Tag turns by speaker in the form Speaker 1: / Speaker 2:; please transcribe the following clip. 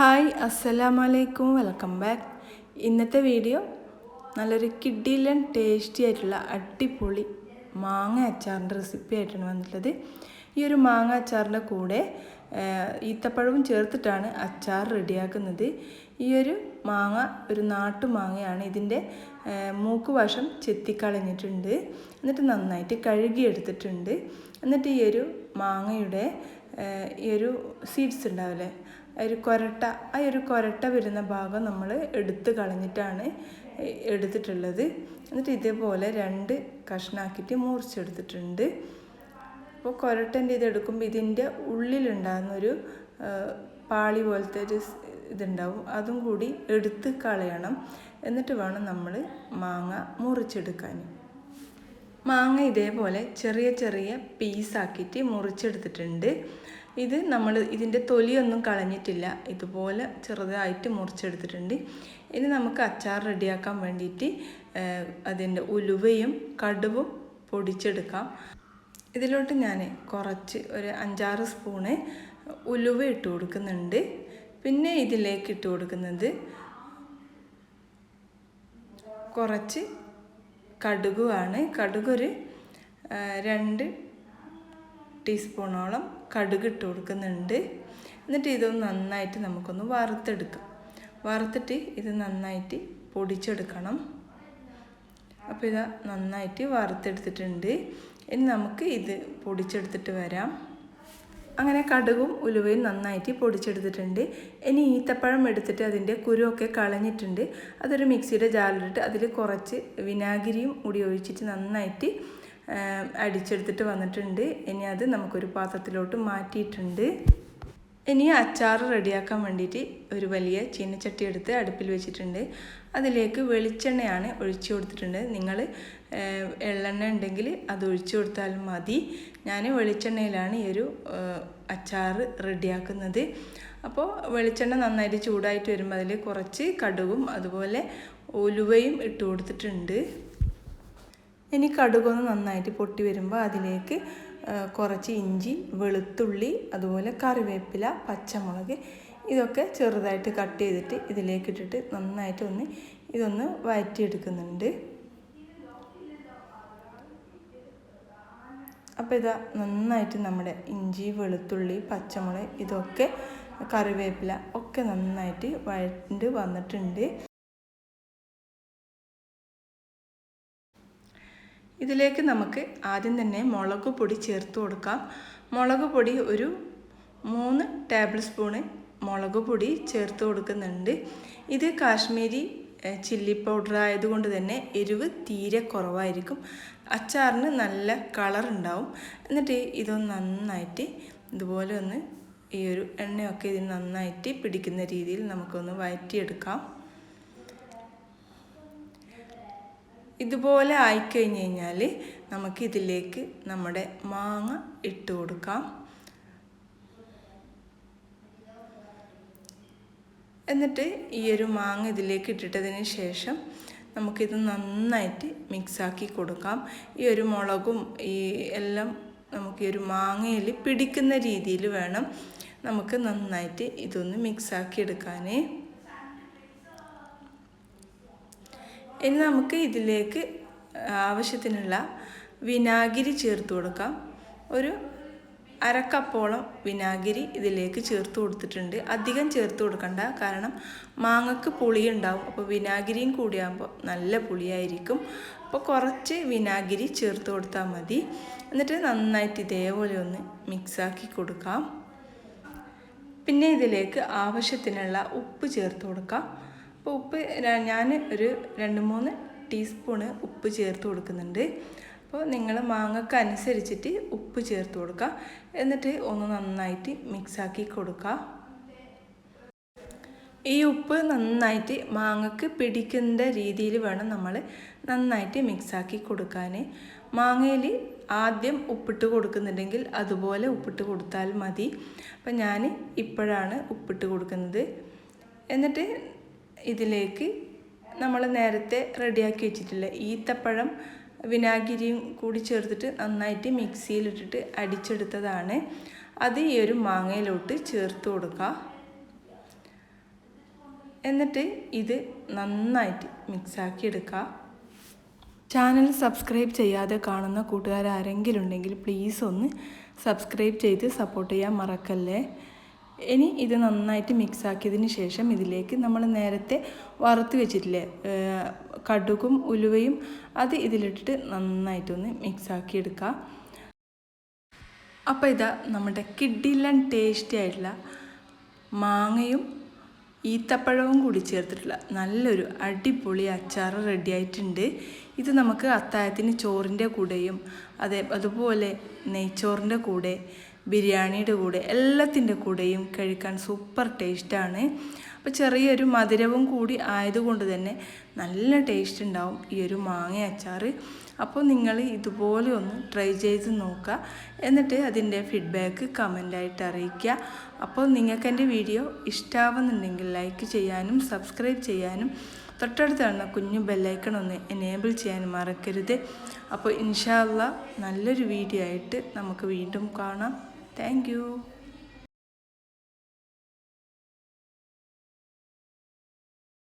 Speaker 1: Hi അസ്സലാമലൈക്കും welcome back ഇന്നത്തെ video നല്ലൊരു കിഡിലൻ ടേസ്റ്റി ആയിട്ടുള്ള അടിപൊളി മാങ്ങ അച്ചാറിന്റെ റെസിപ്പി ആയിട്ടാണ് വന്നിട്ടുള്ളത്. ഈ ഒരു മാങ്ങ അച്ചാറിന്റെ കൂടെ ഈത്തപ്പഴവും ചേർത്തിട്ടാണ് അച്ചാർ റെഡിയാക്കുന്നത്. ഈ ഒരു മാങ്ങ ഒരു നാട്ടു മാങ്ങയാണ്. ഇതിന്റെ മൂക്ക് വശം ചെത്തിക്കളഞ്ഞിട്ടുണ്ട്. എന്നിട്ട് നന്നായിട്ട് കഴുകിയെടുത്തിട്ടുണ്ട്. എന്നിട്ട് ഈ ഒരു മാങ്ങയുടെ ഈ ഒരു സീഡ്സ് ഉണ്ടാവില്ലേ ഒരു കൊരട്ട ആ ഒരു കൊരട്ട വരുന്ന ഭാഗം നമ്മൾ എടുത്ത് കളഞ്ഞിട്ടാണ് എടുത്തിട്ടുള്ളത്. എന്നിട്ട് ഇതേപോലെ രണ്ട് കഷ്ണാക്കിയിട്ട് മുറിച്ചെടുത്തിട്ടുണ്ട്. അപ്പോൾ കൊരട്ടന്റെ ഇത് എടുക്കുമ്പോൾ ഇതിന്റെ ഉള്ളിലുണ്ടാകുന്നൊരു പാളി പോലത്തെ ഒരു ഇതുണ്ടാവും. അതും കൂടി എടുത്ത് കളയണം. എന്നിട്ട് വേണം നമ്മൾ മാങ്ങ മുറിച്ചെടുക്കാൻ. മാങ്ങ ഇതേപോലെ ചെറിയ ചെറിയ പീസാക്കിയിട്ട് മുറിച്ചെടുത്തിട്ടുണ്ട്. ഇത് നമ്മൾ ഇതിന്റെ തൊലിയൊന്നും കളഞ്ഞിട്ടില്ല. ഇതുപോലെ ചെറുതായിട്ട് മുറിച്ചെടുത്തിട്ടുണ്ട്. ഇനി നമുക്ക് അച്ചാർ റെഡിയാക്കാൻ വേണ്ടിയിട്ട് അതിന്റെ ഉലുവയും കടുവും പൊടിച്ചെടുക്കാം. ഇതിലോട്ട് ഞാൻ കുറച്ച് ഒരു അഞ്ചാറ് സ്പൂണ് ഉലുവ ഇട്ട് കൊടുക്കുന്നുണ്ട്. പിന്നെ ഇതിലേക്ക് ഇട്ട് കൊടുക്കുന്നത് കുറച്ച് കടുകുമാണ് കടുകൊരു രണ്ട് ടീസ്പൂണോളം കടുക് ഇട്ട് കൊടുക്കുന്നുണ്ട്. എന്നിട്ട് ഇതൊന്ന് നന്നായിട്ട് നമുക്കൊന്ന് വറുത്തെടുക്കാം. വറുത്തിട്ട് ഇത് നന്നായിട്ട് പൊടിച്ചെടുക്കണം. അപ്പോൾ ഇത് നന്നായിട്ട് വറുത്തെടുത്തിട്ടുണ്ട്. ഇനി നമുക്ക് ഇത് പൊടിച്ചെടുത്തിട്ട് വരാം. അങ്ങനെ കടുകും ഉലുവയും നന്നായിട്ട് പൊടിച്ചെടുത്തിട്ടുണ്ട്. ഇനി ഈത്തപ്പഴം എടുത്തിട്ട് അതിന്റെ കുരുവൊക്കെ കളഞ്ഞിട്ടുണ്ട്. അതൊരു മിക്സിയുടെ ജാറിലിട്ട് അതിൽ കുറച്ച് വിനാഗിരിയും കൂടി ഒഴിച്ചിട്ട് നന്നായിട്ട് അടിച്ചെടുത്തിട്ട് വന്നിട്ടുണ്ട്. ഇനി അത് നമുക്കൊരു പാത്രത്തിലോട്ട് മാറ്റിയിട്ടുണ്ട്. ഇനി അച്ചാർ റെഡിയാക്കാൻ വേണ്ടിയിട്ട് ഒരു വലിയ ചീനച്ചട്ടി എടുത്ത് അടുപ്പിൽ വെച്ചിട്ടുണ്ട്. അതിലേക്ക് വെളിച്ചെണ്ണയാണ് ഒഴിച്ചു കൊടുത്തിട്ടുണ്ട്. നിങ്ങൾ എള്ളെണ്ണ ഉണ്ടെങ്കിൽ അത് ഒഴിച്ചു കൊടുത്താലും മതി. ഞാൻ വെളിച്ചെണ്ണയിലാണ് ഈ ഒരു അച്ചാർ റെഡിയാക്കുന്നത്. അപ്പോൾ വെളിച്ചെണ്ണ നന്നായിട്ട് ചൂടായിട്ട് വരുമ്പോൾ അതിൽ കുറച്ച് കടുകും അതുപോലെ ഉലുവയും ഇട്ട് കൊടുത്തിട്ടുണ്ട്. ഇനി കടുകൊന്ന് നന്നായിട്ട് പൊട്ടി വരുമ്പോൾ അതിലേക്ക് കുറച്ച് ഇഞ്ചി വെളുത്തുള്ളി അതുപോലെ കറിവേപ്പില പച്ചമുളക് ഇതൊക്കെ ചെറുതായിട്ട് കട്ട് ചെയ്തിട്ട് ഇതിലേക്ക് ഇട്ടിട്ട് നന്നായിട്ട് ഒന്ന് ഇതൊന്ന് വഴറ്റിയെടുക്കുന്നുണ്ട് അപ്പോൾ ഇതാ നന്നായിട്ട് നമ്മുടെ ഇഞ്ചി വെളുത്തുള്ളി പച്ചമുളക് ഇതൊക്കെ കറിവേപ്പില ഒക്കെ നന്നായിട്ട് വഴണ്ട് വന്നിട്ടുണ്ട്. ഇതിലേക്ക് നമുക്ക് ആദ്യം തന്നെ മുളക് പൊടി ചേർത്ത് കൊടുക്കാം. മുളക് പൊടി ഒരു മൂന്ന് ടേബിൾ സ്പൂണ് മുളക് പൊടി ചേർത്ത് കൊടുക്കുന്നുണ്ട്. ഇത് കാശ്മീരി ചില്ലി പൗഡർ ആയതുകൊണ്ട് തന്നെ എരിവ് തീരെ കുറവായിരിക്കും. അച്ചാറിന് നല്ല കളർ ഉണ്ടാവും. എന്നിട്ട് ഇതൊന്ന് നന്നായിട്ട് ഇതുപോലെ ഒന്ന് ഈ ഒരു എണ്ണയൊക്കെ ഇതിന് നന്നായിട്ട് പിടിക്കുന്ന രീതിയിൽ നമുക്കൊന്ന് വഴറ്റിയെടുക്കാം ഇതുപോലെ ആയിക്കഴിഞ്ഞ് കഴിഞ്ഞാൽ നമുക്കിതിലേക്ക് നമ്മുടെ മാങ്ങ ഇട്ട് കൊടുക്കാം. എന്നിട്ട് ഈ ഒരു മാങ്ങ ഇതിലേക്ക് ഇട്ടിട്ടതിന് ശേഷം നമുക്കിത് നന്നായിട്ട് മിക്സാക്കി കൊടുക്കാം. ഈ ഒരു മുളകും ഈ എല്ലാം നമുക്ക് ഈ ഒരു മാങ്ങയിൽ പിടിക്കുന്ന രീതിയിൽ വേണം നമുക്ക് നന്നായിട്ട് ഇതൊന്ന് മിക്സാക്കി എടുക്കാൻ ഇനി നമുക്ക് ഇതിലേക്ക് ആവശ്യത്തിനുള്ള വിനാഗിരി ചേർത്ത് കൊടുക്കാം. ഒരു അരക്കപ്പോളം വിനാഗിരി ഇതിലേക്ക് ചേർത്ത് കൊടുത്തിട്ടുണ്ട്. അധികം ചേർത്ത് കൊടുക്കണ്ട കാരണം മാങ്ങക്ക് പുളി ഉണ്ടാവും അപ്പോൾ വിനാഗിരിയും കൂടിയാകുമ്പോൾ നല്ല പുളിയായിരിക്കും. അപ്പോൾ കുറച്ച് വിനാഗിരി ചേർത്ത് കൊടുത്താൽ മതി. എന്നിട്ട് നന്നായിട്ട് ഇതേപോലെ ഒന്ന് മിക്സാക്കി കൊടുക്കാം. പിന്നെ ഇതിലേക്ക് ആവശ്യത്തിനുള്ള ഉപ്പ് ചേർത്ത് കൊടുക്കാം. അപ്പോൾ ഉപ്പ് ഞാൻ ഒരു രണ്ട് മൂന്ന് ടീസ്പൂണ് ഉപ്പ് ചേർത്ത് കൊടുക്കുന്നുണ്ട്. അപ്പോൾ നിങ്ങൾ മാങ്ങക്ക് അനുസരിച്ചിട്ട് ഉപ്പ് ചേർത്ത് കൊടുക്കുക. എന്നിട്ട് ഒന്ന് നന്നായിട്ട് മിക്സാക്കി കൊടുക്കുക. ഈ ഉപ്പ് നന്നായിട്ട് മാങ്ങക്ക് പിടിക്കുന്ന രീതിയിൽ വേണം നമ്മൾ നന്നായിട്ട് മിക്സാക്കി കൊടുക്കാൻ. മാങ്ങയിൽ ആദ്യം ഉപ്പിട്ട് കൊടുക്കുന്നുണ്ടെങ്കിൽ അതുപോലെ ഉപ്പിട്ട് കൊടുത്താൽ മതി. അപ്പം ഞാൻ ഇപ്പോഴാണ് ഉപ്പിട്ട് കൊടുക്കുന്നത്. എന്നിട്ട് ഇതിലേക്ക് നമ്മൾ നേരത്തെ റെഡിയാക്കി വെച്ചിട്ടില്ല? ഈത്തപ്പഴം വിനാഗിരിയും കൂടി ചേർത്തിട്ട് നന്നായിട്ട് മിക്സിയിലിട്ടിട്ട് അടിച്ചെടുത്തതാണ്. അത് ഈ ഒരു മാങ്ങയിലോട്ട് ചേർത്ത് കൊടുക്കുക എന്നിട്ട് ഇത് നന്നായിട്ട് മിക്സാക്കി എടുക്കുക ചാനൽ സബ്സ്ക്രൈബ് ചെയ്യാതെ കാണുന്ന കൂട്ടുകാർ ആരെങ്കിലും ഉണ്ടെങ്കിൽ പ്ലീസ് ഒന്ന് സബ്സ്ക്രൈബ് ചെയ്ത് സപ്പോർട്ട് ചെയ്യാൻ മറക്കല്ലേ? ഇനി ഇത് നന്നായിട്ട് മിക്സ് ആക്കിയതിന് ശേഷം ഇതിലേക്ക് നമ്മൾ നേരത്തെ വറുത്ത് വെച്ചിട്ടില്ലേ കടുകും ഉലുവയും അത് ഇതിലിട്ടിട്ട് നന്നായിട്ടൊന്ന് മിക്സ് ആക്കി എടുക്കുക അപ്പോൾ ഇതാ നമ്മുടെ കിഡിലൻ ടേസ്റ്റി ആയിട്ടുള്ള മാങ്ങയും ഈത്തപ്പഴവും കൂടി ചേർത്തിട്ടുള്ള നല്ലൊരു അടിപൊളി അച്ചാർ റെഡി ആയിട്ടുണ്ട്. ഇത് നമുക്ക് അത്താഴത്തിന് ചോറിന്റെ കൂടെയും അതേ അതുപോലെ നെയ്ച്ചോറിന്റെ കൂടെ ബിരിയാണിയുടെ കൂടെ എല്ലാത്തിന്റെ കൂടെയും കഴിക്കാൻ സൂപ്പർ ടേസ്റ്റാണ് അപ്പോൾ ചെറിയൊരു മധുരവും കൂടി ആയതുകൊണ്ട് തന്നെ നല്ല ടേസ്റ്റ് ഉണ്ടാവും ഈ ഒരു മാങ്ങ അച്ചാർ അപ്പോൾ നിങ്ങൾ ഇതുപോലെ ഒന്ന് ട്രൈ ചെയ്ത് നോക്കുക. എന്നിട്ട് അതിന്റെ ഫീഡ്ബാക്ക് കമന്റായിട്ട് അറിയിക്കുക. അപ്പോൾ നിങ്ങൾക്ക് എന്റെ വീഡിയോ ഇഷ്ടമാവുന്നുണ്ടെങ്കിൽ ലൈക്ക് ചെയ്യാനും സബ്സ്ക്രൈബ് ചെയ്യാനും തൊട്ടടുത്ത് കാണുന്ന കുഞ്ഞു ബെല്ലൈക്കൺ ഒന്ന് എനേബിൾ ചെയ്യാൻ മറക്കരുത്. അപ്പോൾ ഇൻഷാല്ല നല്ലൊരു വീഡിയോ ആയിട്ട് നമുക്ക് വീണ്ടും കാണാം. Thank you.